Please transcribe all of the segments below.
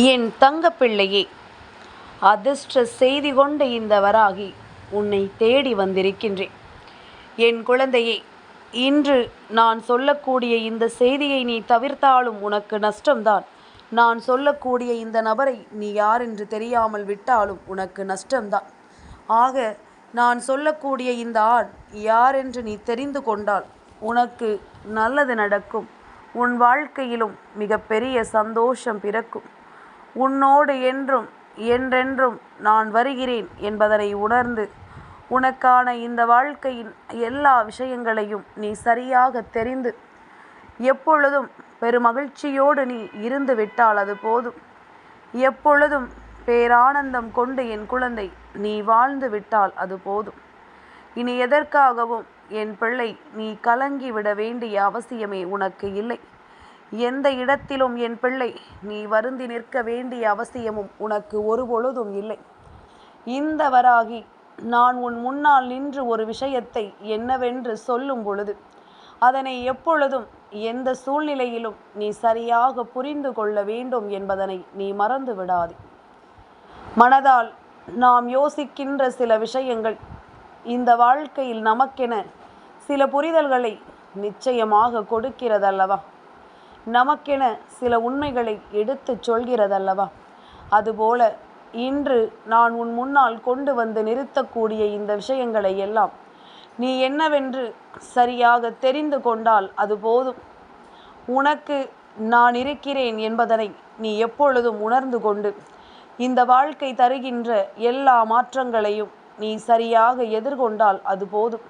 என் தங்கப்பிள்ளையே அதிர்ஷ்ட செய்தி கொண்ட இந்த வராகி உன்னை தேடி வந்திருக்கின்றேன். என் குழந்தையே இன்று நான் சொல்லக்கூடிய இந்த செய்தியை நீ தவிர்த்தாலும் உனக்கு நஷ்டம்தான். நான் சொல்லக்கூடிய இந்த நபரை நீ யார் என்று தெரியாமல் விட்டாலும் உனக்கு நஷ்டம்தான். ஆக நான் சொல்லக்கூடிய இந்த ஆண் யார் என்று நீ தெரிந்து கொண்டால் உனக்கு நல்லது நடக்கும். உன் வாழ்க்கையிலும் மிகப்பெரிய சந்தோஷம் பிறக்கும். உன்னோடு என்றும் என்றென்றும் நான் வருகிறேன் என்பதனை உணர்ந்து உனக்கான இந்த வாழ்க்கையின் எல்லா விஷயங்களையும் நீ சரியாக தெரிந்து எப்பொழுதும் பெருமகிழ்ச்சியோடு நீ இருந்து விட்டால் அது போதும். எப்பொழுதும் பேரானந்தம் கொண்டு என் குழந்தை நீ வாழ்ந்து விட்டால் அது போதும். இனி எதற்காகவும் என் பிள்ளை நீ கலங்கி விட வேண்டிய அவசியமே உனக்கு இல்லை. எந்த இடத்திலும் என் பிள்ளை நீ வருந்தி நிற்க வேண்டிய அவசியமும் உனக்கு ஒருபொழுதும் இல்லை. இந்த வராகி நான் உன் முன்னால் நின்று ஒரு விஷயத்தை என்னவென்று சொல்லும் பொழுது அதனை எப்பொழுதும் எந்த சூழ்நிலையிலும் நீ சரியாக புரிந்து கொள்ள வேண்டும் என்பதனை நீ மறந்து விடாதே. மனதால் நாம் யோசிக்கின்ற சில விஷயங்கள் இந்த வாழ்க்கையில் நமக்கென சில புரிதல்களை நிச்சயமாக கொடுக்கிறதல்லவா? நமக்கென சில உண்மைகளை எடுத்துச் சொல்கிறதல்லவா? அதுபோல இன்று நான் உன் முன்னால் கொண்டு வந்து நிறுத்தக்கூடிய இந்த விஷயங்களை எல்லாம் நீ என்னவென்று சரியாக தெரிந்து கொண்டால் அது போதும். உனக்கு நான் இருக்கிறேன் என்பதனை நீ எப்பொழுதும் உணர்ந்து கொண்டு இந்த வாழ்க்கை தருகின்ற எல்லா மாற்றங்களையும் நீ சரியாக எதிர்கொண்டால் அது போதும்.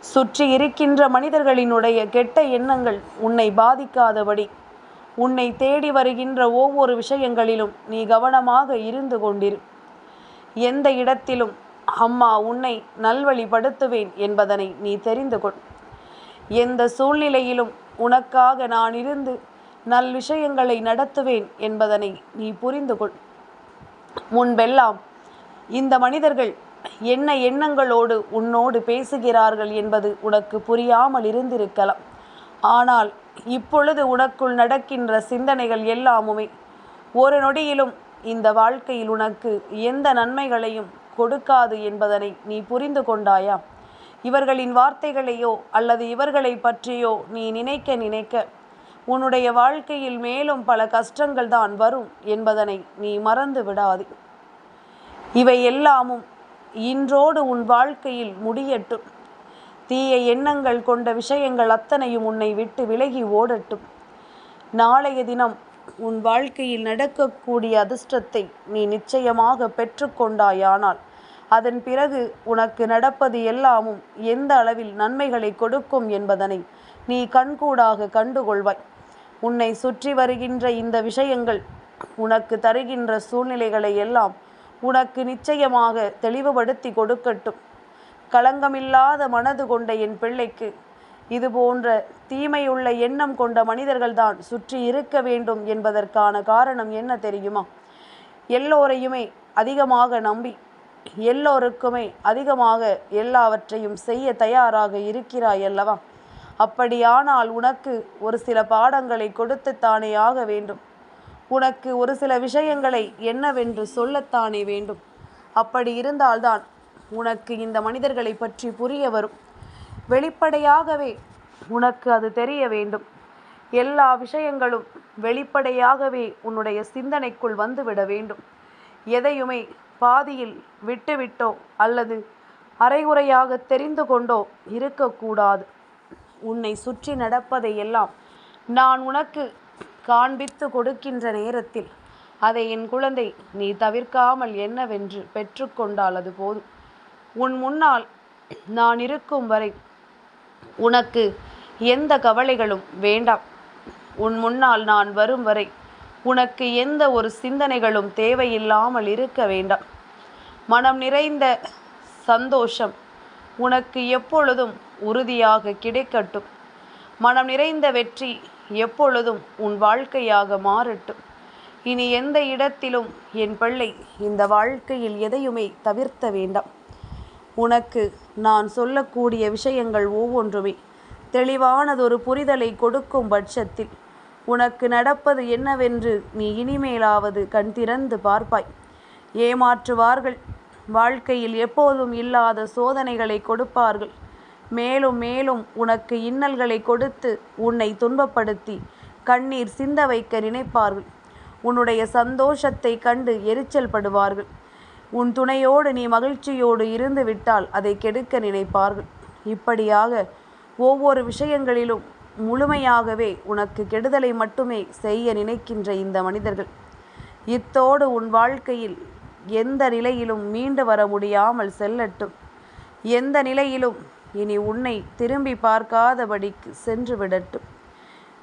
சுற்றி இருக்கின்ற மனிதர்களினுடைய கெட்ட எண்ணங்கள் உன்னை பாதிக்காதபடி. உன்னை தேடி வருகின்ற ஒவ்வொரு விஷயங்களிலும் நீ கவனமாக இருந்து கொண்டிரு. எந்த இடத்திலும் அம்மா உன்னை நல்வழிப்படுத்துவேன் என்பதனை நீ தெரிந்து கொள். எந்த சூழ்நிலையிலும் உனக்காக நான் இருந்து நல் விஷயங்களை நடத்துவேன் என்பதனை நீ புரிந்து கொள். முன்பெல்லாம் இந்த மனிதர்கள் என்ன எண்ணங்களோடு உன்னோடு பேசுகிறார்கள் என்பது உனக்கு புரியாமல் இருந்திருக்கலாம். ஆனால் இப்பொழுது உனக்குள் நடக்கின்ற சிந்தனைகள் எல்லாமுமே ஒரு நொடியிலும் இந்த வாழ்க்கையில் உனக்கு எந்த நன்மைகளையும் கொடுக்காது என்பதனை நீ புரிந்து கொண்டாயா? இவர்களின் வார்த்தைகளையோ அல்லது இவர்களை பற்றியோ நீ நினைக்க நினைக்க உன்னுடைய வாழ்க்கையில் மேலும் பல கஷ்டங்கள் தான் வரும் என்பதனை நீ மறந்து விடாது. இவை எல்லாமும் இன்றோடு உன் வாழ்க்கையில் முடியட்டும். தீய எண்ணங்கள் கொண்ட விஷயங்கள் அத்தனையும் உன்னை விட்டு விலகி ஓடட்டும். நாளைய தினம் உன் வாழ்க்கையில் நடக்கக்கூடிய அதிர்ஷ்டத்தை நீ நிச்சயமாக பெற்றுக்கொண்டாயானால் அதன் பிறகு உனக்கு நடப்பது எல்லாமும் எந்த அளவில் நன்மைகளை கொடுக்கும் என்பதனை நீ கண்கூடாக கண்டுகொள்வாய். உன்னை சுற்றி வருகின்ற இந்த விஷயங்கள் உனக்கு தருகின்ற சூழ்நிலைகளை எல்லாம் உனக்கு நிச்சயமாக தெளிவுபடுத்தி கொடுக்கட்டும். களங்கமில்லாத மனது கொண்ட என் பிள்ளைக்கு இது போன்ற தீமையுள்ள எண்ணம் கொண்ட மனிதர்கள்தான் சுற்றி இருக்க வேண்டும் என்பதற்கான காரணம் என்ன தெரியுமா? எல்லோரையுமே அதிகமாக நம்பி எல்லோருக்குமே அதிகமாக எல்லாவற்றையும் செய்ய தயாராக இருக்கிறாய் அல்லவா? அப்படியானால் உனக்கு ஒரு சில பாடங்களை கொடுத்துத்தானே ஆக வேண்டும். உனக்கு ஒரு சில விஷயங்களை என்னவென்று சொல்லத்தானே வேண்டும். அப்படி இருந்தால்தான் உனக்கு இந்த மனிதர்களை பற்றி புரிய வரும். வெளிப்படையாகவே உனக்கு அது தெரிய வேண்டும். எல்லா விஷயங்களும் வெளிப்படையாகவே உன்னுடைய சிந்தனைக்குள் வந்துவிட வேண்டும். எதையுமே பாதியில் விட்டுவிட்டோ அல்லது அரைகுறையாக தெரிந்து கொண்டோ இருக்கக்கூடாது. உன்னை சுற்றி நடப்பதை எல்லாம் நான் உனக்கு காண்பித்து கொடுக்கின்ற நேரத்தில் அதை என் குழந்தை நீ தவிர்க்காமல் என்னவென்று பெற்றுக்கொண்டால் அது போதும் உன் முன்னால் நான் இருக்கும் வரை உனக்கு எந்த கவலைகளும் வேண்டாம். உன் முன்னால் நான் வரும் வரை உனக்கு எந்த ஒரு சிந்தனைகளும் தேவையில்லாமல் இருக்க வேண்டாம். மனம் நிறைந்த சந்தோஷம் உனக்கு எப்பொழுதும் உறுதியாக கிடைக்கட்டும். மனம் நிறைந்த வெற்றி எப்பொழுதும் உன் வாழ்க்கையாக மாறட்டும். இனி எந்த இடத்திலும் என் பிள்ளை இந்த வாழ்க்கையில் எதையுமே தவிர்த்த வேண்டாம். உனக்கு நான் சொல்லக்கூடிய விஷயங்கள் ஒவ்வொன்றுமே தெளிவானதொரு புரிதலை கொடுக்கும் பட்சத்தில் உனக்கு நடப்பது என்னவென்று நீ இனிமேலாவது கண் திறந்து பார்ப்பாய். ஏமாற்றுவார்கள். வாழ்க்கையில் எப்போதும் இல்லாத சோதனைகளை கொடுப்பார்கள். மேலும் மேலும் உனக்கு இன்னல்களை கொடுத்து உன்னை துன்பப்படுத்தி கண்ணீர் சிந்த வைக்க நினைப்பார்கள். உன்னுடைய சந்தோஷத்தை கண்டு எரிச்சல் படுவார்கள். உன் துணையோடு நீ மகிழ்ச்சியோடு இருந்து விட்டால் அதை கெடுக்க நினைப்பார்கள். இப்படியாக ஒவ்வொரு விஷயங்களிலும் முழுமையாகவே உனக்கு கெடுதலை மட்டுமே செய்ய நினைக்கின்ற இந்த மனிதர்கள். இத்தோடு உன் வாழ்க்கையில் எந்த நிலையிலும் மீண்டு வர முடியாமல் செல்லட்டும். எந்த நிலையிலும் இனி உன்னை திரும்பி பார்க்காதபடிக்கு சென்று விடட்டும்.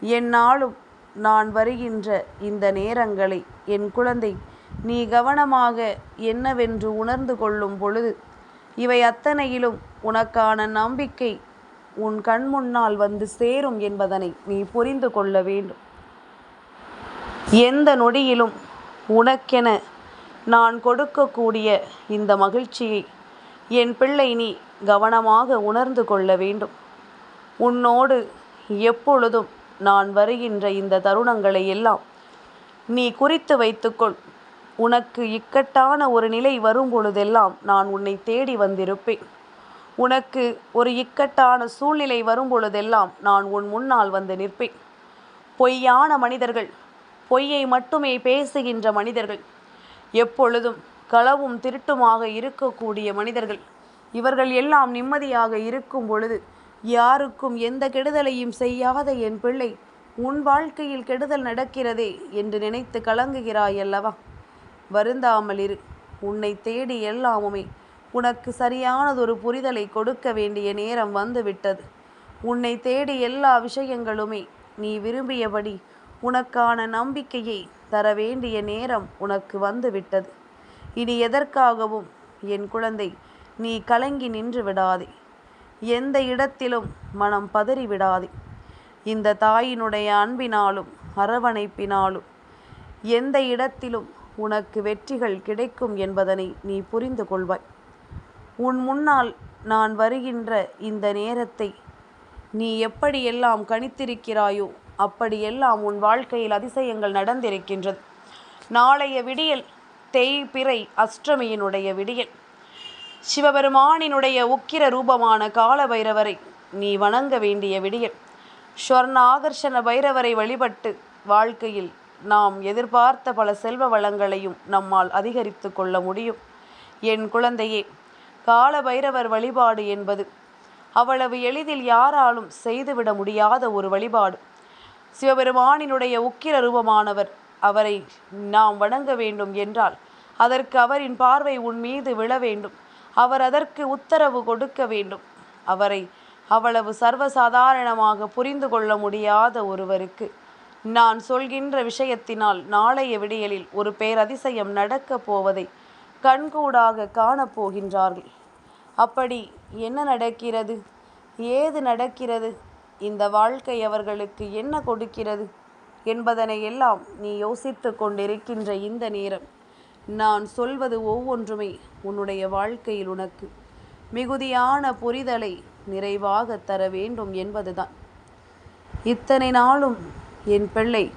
என்னாலும் நான் வருகின்ற இந்த நேரங்களை என் குழந்தை நீ கவனமாக என்னவென்று உணர்ந்து கொள்ளும் பொழுது இவை அத்தனையிலும் உனக்கான நம்பிக்கை உன் கண் முன்னால் வந்து சேரும் என்பதனை நீ புரிந்து கொள்ள வேண்டும். எந்த நொடியிலும் உனக்கென நான் கொடுக்கக்கூடிய இந்த மகிழ்ச்சியை என் பிள்ளை நீ கவனமாக உணர்ந்து கொள்ள வேண்டும். உன்னோடு எப்பொழுதும் நான் வருகின்ற இந்த தருணங்களை எல்லாம் நீ குறித்து வைத்துக்கொள். உனக்கு இக்கட்டான ஒரு நிலை வரும் பொழுதெல்லாம் நான் உன்னை தேடி வந்திருப்பேன். உனக்கு ஒரு இக்கட்டான சூழ்நிலை வரும் பொழுதெல்லாம் நான் உன் முன்னால் வந்து நிற்பேன். பொய்யான மனிதர்கள் பொய்யை மட்டுமே பேசுகின்ற மனிதர்கள் எப்பொழுதும் களவும் திருட்டுமாக இருக்கக்கூடிய மனிதர்கள். இவர்கள் எல்லாம் நிம்மதியாக இருக்கும் பொழுது யாருக்கும் எந்த கெடுதலையும் செய்யாத என் பிள்ளை உன் வாழ்க்கையில் கெடுதல் நடக்கிறதே என்று நினைத்து கலங்குகிறாய் அல்லவா வருந்தாமல் இரு. உன்னை தேடி எல்லாமுமே உனக்கு சரியானதொரு புரிதலை கொடுக்க வேண்டிய நேரம் வந்துவிட்டது. உன்னை தேடி எல்லா விஷயங்களுமே நீ விரும்பியபடி உனக்கான நம்பிக்கையை தர வேண்டிய நேரம் உனக்கு வந்துவிட்டது. இனி எதற்காகவும் என் குழந்தை நீ கலங்கி நின்று விடாதே. எந்த இடத்திலும் மனம் பதறி விடாதே. இந்த தாயினுடைய அன்பினாலும் அரவணைப்பினாலும் எந்த இடத்திலும் உனக்கு வெற்றிகள் கிடைக்கும் என்பதனை நீ புரிந்து கொள்வாய். உன் முன்னால் நான் வருகின்ற இந்த நேரத்தை நீ எப்படியெல்லாம் கணித்திருக்கிறாயோ அப்படியெல்லாம் உன் வாழ்க்கையில் அதிசயங்கள் நடந்திருக்கின்றது. நாளைய விடியல் தேய்பிறை அஷ்டமியினுடைய விடியல். சிவபெருமானினுடைய உக்கிர ரூபமான கால பைரவரை நீ வணங்க வேண்டிய விடியல். ஸ்வர்ண ஆகர்ஷண பைரவரை வழிபட்டு வாழ்க்கையில் நாம் எதிர்பார்த்த பல செல்வ வளங்களையும் நம்மால் அதிகரித்து கொள்ள முடியும். என் குழந்தையே கால பைரவர் வழிபாடு என்பது அவ்வளவு எளிதில் யாராலும் செய்துவிட முடியாத ஒரு வழிபாடு. சிவபெருமானினுடைய உக்கிர ரூபமானவர் அவரை நாம் வணங்க வேண்டும் என்றால் அதற்கு அவரின் பார்வை உன் மீது விழ வேண்டும். அவர் அதற்கு உத்தரவு கொடுக்க வேண்டும். அவரை அவ்வளவு சர்வசாதாரணமாக புரிந்து கொள்ள முடியாத ஒருவருக்கு நான் சொல்கின்ற விஷயத்தினால் நாளைய விடியலில் ஒரு பேரதிசயம் நடக்கப் போவதை கண்கூடாக காணப்போகின்றார்கள் அப்படி என்ன நடக்கிறது? ஏது நடக்கிறது? இந்த வாழ்க்கை அவர்களுக்கு என்ன கொடுக்கிறது? என்பதனை எல்லாம் நீ யோசித்து கொண்டிருக்கின்ற இந்த நேரம். நான் சொல்வது ஒவ்வொன்றுமே உன்னுடைய வாழ்க்கையில் உனக்கு. மிகுதியான புரிதலை நிறைவாக தர வேண்டும் என்பதுதான். இத்தனை நாளும் என் பிள்ளை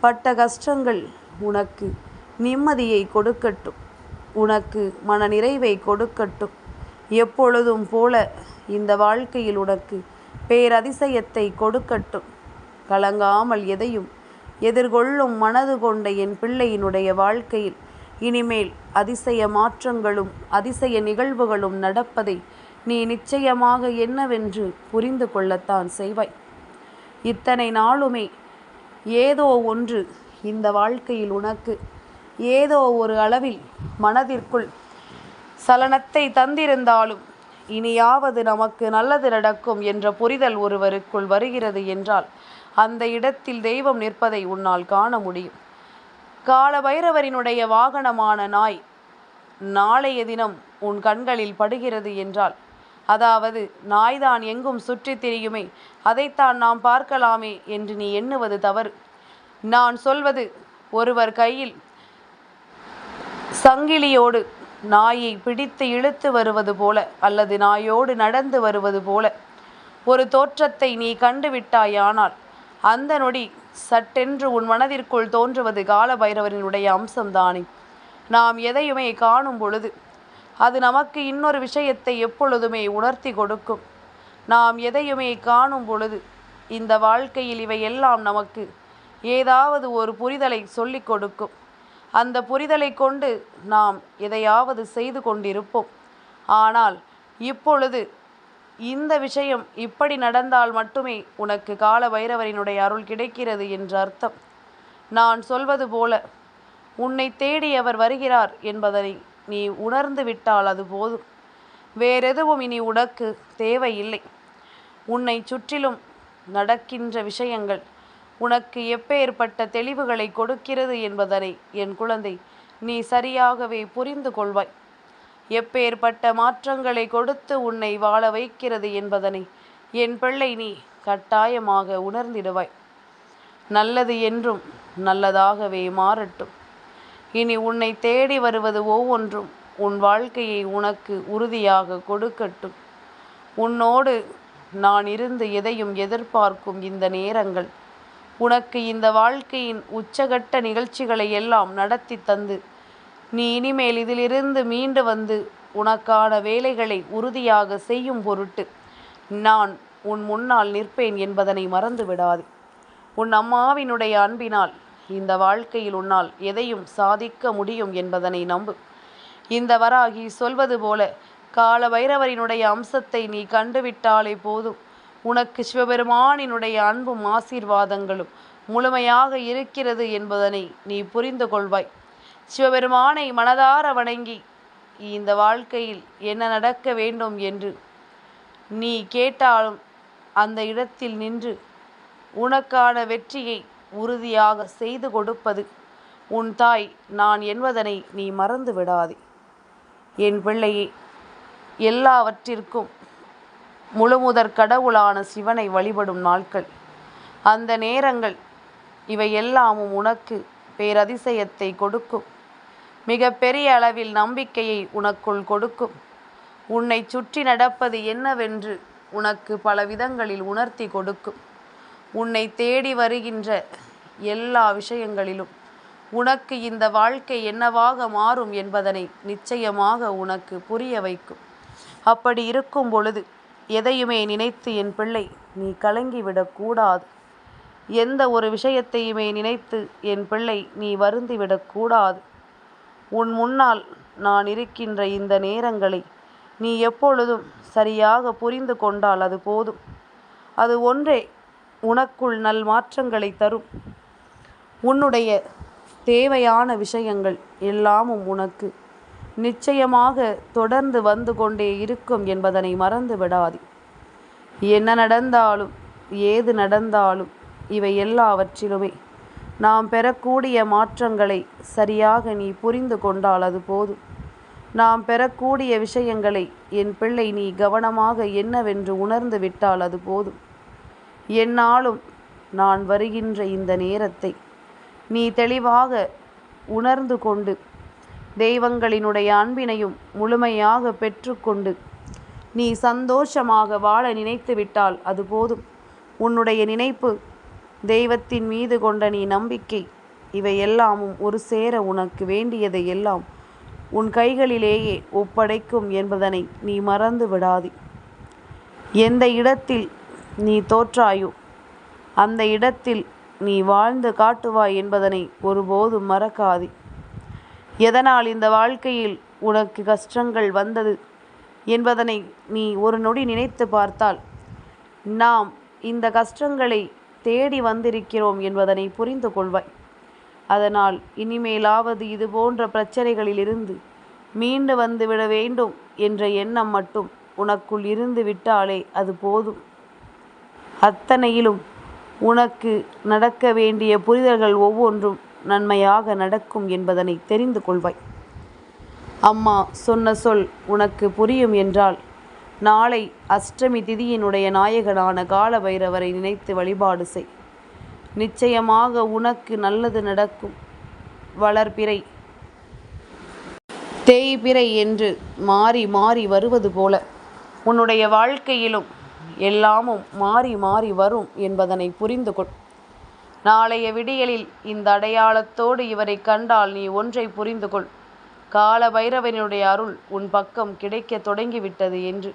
பட்ட கஷ்டங்கள் உனக்கு நிம்மதியை கொடுக்கட்டும். உனக்கு மன நிறைவை கொடுக்கட்டும். எப்பொழுதும் போல இந்த வாழ்க்கையில் உனக்கு பேரதிசயத்தை கொடுக்கட்டும். கலங்காமல் எதையும் எதிர்கொள்ளும் மனது கொண்ட என் பிள்ளையினுடைய வாழ்க்கையில் இனிமேல் அதிசய மாற்றங்களும் அதிசய நிகழ்வுகளும் நடப்பதை நீ நிச்சயமாக என்னவென்று புரிந்து கொள்ளத்தான் செய்வாய். இத்தனை நாளுமே ஏதோ ஒன்று இந்த வாழ்க்கையில் உனக்கு ஏதோ ஒரு அளவில் மனதிற்குள் சலனத்தை தந்திருந்தாலும் இனியாவது நமக்கு நல்லது நடக்கும் என்ற புரிதல் ஒருவருக்குள் வருகிறது என்றால் அந்த இடத்தில் தெய்வம் நிற்பதை உன்னால் காண முடியும். கால பைரவரினுடைய வாகனமான நாய் நாளைய தினம் உன் கண்களில் படுகிறது என்றால் அதாவது நாய்தான் எங்கும் சுற்றித் திரியுமே அதைத்தான் நாம் பார்க்கலாமே என்று நீ எண்ணுவது தவறு. நான் சொல்வது ஒருவர் கையில் சங்கிலியோடு நாயை பிடித்து இழுத்து வருவது போல அல்லது நாயோடு நடந்து வருவது போல. ஒரு தோற்றத்தை நீ கண்டுவிட்டாயானால் அந்த நொடி சட்டென்று உன் மனதிற்குள் தோன்றுவது கால பைரவரினுடைய அம்சம்தானே. நாம் எதையுமே காணும் பொழுது அது நமக்கு இன்னொரு விஷயத்தை எப்பொழுதுமே உணர்த்தி கொடுக்கும். நாம் எதையுமே காணும் பொழுது இந்த வாழ்க்கையில் இவை எல்லாம் நமக்கு ஏதாவது ஒரு புரிதலை சொல்லிக் கொடுக்கும். அந்த புரிதலை கொண்டு நாம் எதையாவது செய்து கொண்டிருப்போம். ஆனால் இப்பொழுது இந்த விஷயம் இப்படி நடந்தால் மட்டுமே உனக்கு கால பைரவரினுடைய அருள் கிடைக்கிறது என்ற அர்த்தம். நான் சொல்வது போல உன்னை தேடி அவர் வருகிறார் என்பதனை நீ உணர்ந்து விட்டால் அது போதும். வேறெதுவும் இனி உனக்கு தேவையில்லை. உன்னை சுற்றிலும் நடக்கின்ற விஷயங்கள் உனக்கு எப்பேற்பட்ட தெளிவுகளை கொடுக்கிறது என்பதனை என் குழந்தை நீ சரியாகவே புரிந்து கொள்வாய். எப்பேற்பட்ட மாற்றங்களை கொடுத்து உன்னை வாழ வைக்கிறது என்பதனை என் பிள்ளை நீ கட்டாயமாக உணர்ந்திடுவாய். நல்லது என்றும் நல்லதாகவே மாறட்டும். இனி உன்னை தேடி வருவது ஒவ்வொன்றும் உன் வாழ்க்கையை உனக்கு உறுதியாக கொடுக்கட்டும். உன்னோடு நான் இருந்து எதையும் எதிர்பார்க்கும் இந்த நேரங்கள் உனக்கு இந்த வாழ்க்கையின் உச்சகட்ட நிகழ்ச்சிகளை எல்லாம் நடத்தி தந்து நீ இனிமேல் இதிலிருந்து மீண்டு வந்து உனக்கான வேலைகளை உறுதியாக செய்யும் பொருட்டு நான் உன் முன்னால் நிற்பேன் என்பதனை மறந்து விடாது. உன் அம்மாவினுடைய அன்பினால் இந்த வாழ்க்கையில் உன்னால் எதையும் சாதிக்க முடியும் என்பதனை நம்பு. இந்த வராகி சொல்வது போல கால பைரவரினுடைய அம்சத்தை நீ கண்டுவிட்டாலே போதும். உனக்கு சிவபெருமானினுடைய அன்பும் ஆசீர்வாதங்களும் முழுமையாக இருக்கிறது என்பதனை நீ புரிந்து கொள்வாய். சிவபெருமானை மனதார வணங்கி இந்த வாழ்க்கையில் என்ன நடக்க வேண்டும் என்று நீ கேட்டாலும் அந்த இடத்தில் நின்று உனக்கான வெற்றியை உறுதியாக செய்து கொடுப்பது உன் தாய் நான் என்பதனை நீ மறந்து விடாதே. என் பிள்ளையே எல்லாவற்றிற்கும் முழுமுதற் கடவுளான சிவனை வழிபடும் நாட்கள். அந்த நேரங்கள் இவை எல்லாமும் உனக்கு பேரதிசயத்தை கொடுக்கும். மிக பெரிய அளவில் நம்பிக்கையை உனக்குள் கொடுக்கும். உன்னை சுற்றி நடப்பது என்னவென்று உனக்கு பல விதங்களில் உணர்த்தி கொடுக்கும். உன்னை தேடி வருகின்ற எல்லா விஷயங்களிலும் உனக்கு இந்த வாழ்க்கை என்னவாக மாறும் என்பதனை நிச்சயமாக உனக்கு புரிய வைக்கும். அப்படி இருக்கும் பொழுது எதையுமே நினைத்து என் பிள்ளை நீ கலங்கிவிடக்கூடாது எந்த ஒரு விஷயத்தையுமே நினைத்து என் பிள்ளை நீ வருந்திவிடக்கூடாது உன் முன்னால் நான் இருக்கின்ற இந்த நேரங்களை நீ எப்பொழுதும் சரியாக புரிந்து கொண்டால் அது போதும். அது ஒன்றே உனக்குள் நல் மாற்றங்களை தரும். உன்னுடைய தேவையான விஷயங்கள் எல்லாமும் உனக்கு நிச்சயமாக தொடர்ந்து வந்து கொண்டே இருக்கும் என்பதனை மறந்து விடாது. என்ன நடந்தாலும் ஏது நடந்தாலும் இவை எல்லாவற்றிலுமே நாம் பெறக்கூடிய மாற்றங்களை சரியாக நீ புரிந்து கொண்டால் அது போதும். நாம் பெறக்கூடிய விஷயங்களை என் பிள்ளை நீ கவனமாக என்னவென்று உணர்ந்து விட்டால் அது போதும். என்னாலும் நான் வருகின்ற இந்த நேரத்தை நீ தெளிவாக உணர்ந்து கொண்டு தெய்வங்களினுடைய அன்பினையும் முழுமையாக பெற்றுக்கொண்டு நீ சந்தோஷமாக வாழ நினைத்து விட்டால் அது போதும். உன்னுடைய நினைப்பு தெய்வத்தின் மீது கொண்ட நீ நம்பிக்கை. இவை எல்லாமும் ஒரு சேர உனக்கு வேண்டியதை எல்லாம் உன் கைகளிலேயே ஒப்படைக்கும் என்பதனை நீ மறந்து விடாதே. எந்த இடத்தில் நீ தோற்றாயோ அந்த இடத்தில் நீ வாழ்ந்து காட்டுவாய் என்பதனை ஒருபோதும் மறக்காதே. எதனால் இந்த வாழ்க்கையில் உனக்கு கஷ்டங்கள் வந்தது என்பதனை நீ ஒரு நொடி நினைத்து பார்த்தால் நாம் இந்த கஷ்டங்களை தேடி வந்திருக்கிறோம் என்பதனை புரிந்து கொள்வாய். அதனால் இனிமேலாவது இது போன்ற பிரச்சனைகளிலிருந்து மீண்டு வந்துவிட வேண்டும் என்ற எண்ணம் மட்டும் உனக்குள் இருந்து விட்டாலே அது போதும். அத்தனையிலும் உனக்கு நடக்க வேண்டிய புரிதல்கள் ஒவ்வொன்றும் நன்மையாக நடக்கும் என்பதனை தெரிந்து கொள்வாய். அம்மா சொன்ன சொல் உனக்கு புரியும் என்றால் நாளை அஷ்டமி திதியினுடைய நாயகனான கால பைரவரை நினைத்து வழிபாடு செய். நிச்சயமாக உனக்கு நல்லது நடக்கும். வளர்பிறை. தேய்பிறை என்று மாறி மாறி வருவது போல உன்னுடைய வாழ்க்கையிலும் எல்லாமும் மாறி மாறி வரும் என்பதனை புரிந்து கொள். நாளைய விடியலில் இந்த அடையாளத்தோடு இவரை கண்டால் நீ ஒன்றை புரிந்து கொள். கால பைரவனுடைய அருள் உன் பக்கம் கிடைக்க தொடங்கிவிட்டது என்று.